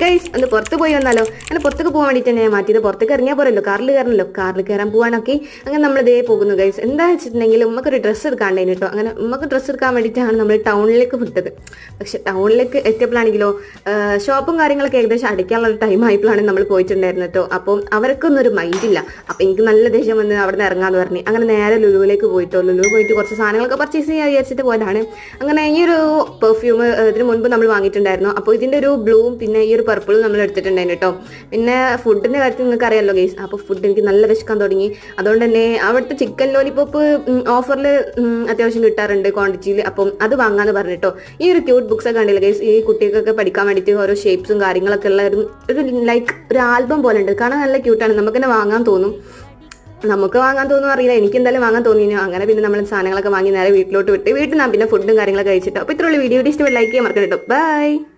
Guys ഒന്ന് പുറത്ത് പോയി വന്നാലോ? അങ്ങനെ പുറത്തേക്ക് പോകാൻ വേണ്ടിയിട്ട് തന്നെ മാറ്റിയത്. പുറത്തേക്ക് ഇറങ്ങിയാൽ പോരല്ലോ. കാറിൽ കയറണല്ലോ. കാറിൽ കയറാൻ പോകാനൊക്കെ അങ്ങനെ നമ്മൾ ഇതേ പോകുന്നു ഗൈസ് എന്താ വെച്ചിട്ടുണ്ടെങ്കിൽ ഉമ്മക്കൊരു ഡ്രസ്സ് എടുക്കാണ്ടേന് കേട്ടോ. അങ്ങനെ ഉമ്മക്ക് ഡ്രസ്സ് എടുക്കാൻ വേണ്ടിയിട്ടാണ് നമ്മൾ ടൗണിലേക്ക് വിട്ടത്. പക്ഷെ ടൗണിലേക്ക് എത്തിയപ്പോഴാണെങ്കിലോ ഷോപ്പും കാര്യങ്ങളൊക്കെ ഏകദേശം അടിക്കാനുള്ള ഒരു ടൈം ആയപ്പോഴാണ് നമ്മൾ പോയിട്ടുണ്ടായിരുന്നത് കേട്ടോ. അപ്പം അവർക്കൊന്നും ഒരു മൈൻഡില്ല അപ്പം എനിക്ക് നല്ല ദേഷ്യം വന്ന് അവിടെ നിന്ന് ഇറങ്ങാമെന്ന് പറഞ്ഞു. അങ്ങനെ നേരെ ലുലുവിലേക്ക് പോയിട്ടോ. ലുലു പോയിട്ട് കുറച്ച് സാധനങ്ങളൊക്കെ പർച്ചേസ് ചെയ്യാൻ വിചാരിച്ചിട്ട് പോയതാണ്. അങ്ങനെ ഈ ഒരു പെർഫ്യൂം ഇതിന് മുൻപ് നമ്മൾ വാങ്ങിയിട്ടുണ്ടായിരുന്നു. അപ്പോൾ ഇതിന്റെ ഒരു ബ്ലൂവും പിന്നെ ഈ ഒരു പർപ്പിൾ നമ്മൾ എടുത്തിട്ടുണ്ടായിരുന്നു കേട്ടോ പിന്നെ ഫുഡിന്റെ കാര്യത്തിൽ നിങ്ങൾക്ക് അറിയാലോ ഗൈസ് അപ്പോൾ ഫുഡ് എനിക്ക് നല്ല വിശക്കാൻ തുടങ്ങി. അതുകൊണ്ട് തന്നെ അവിടുത്തെ ചിക്കൻ ലോലിപോപ്പ് ഓഫറിൽ അത്യാവശ്യം കിട്ടാറുണ്ട് ക്വാണ്ടിറ്റിയിൽ അപ്പം അത് വാങ്ങാന്ന് പറഞ്ഞിട്ടോ ഈ ഒരു ക്യൂട്ട് ബുക്സ് ഒക്കെ കണ്ടില്ല ഗൈസ് ഈ കുട്ടികൾക്കൊക്കെ പഠിക്കാൻ വേണ്ടിയിട്ട് ഓരോ ഷേപ്സും കാര്യങ്ങളൊക്കെ ഉള്ള ഒരു ലൈക്ക് ഒരു ആൽബം പോലെ ഉണ്ട്. കാരണം നല്ല ക്യൂട്ടാണ് നമുക്ക് തന്നെ വാങ്ങാൻ തോന്നും. നമുക്ക് വാങ്ങാൻ തോന്നുന്നു അറിയില്ല. എനിക്ക് എന്തായാലും വാങ്ങാൻ തോന്നിയോ അങ്ങനെ പിന്നെ നമ്മൾ സാധനങ്ങളൊക്കെ വാങ്ങി നേരെ വീട്ടിലോട്ട് വിട്ട് വീട്ടിൽ നിന്നാണ് പിന്നെ ഫുഡും കാര്യങ്ങളൊക്കെ കഴിച്ചിട്ടോ. അപ്പോൾ ഇത്രയുള്ള വീഡിയോ ഇഷ്ടം ലൈക്ക് ചെയ്യാൻ മറക്കണം കേട്ടോ ബൈ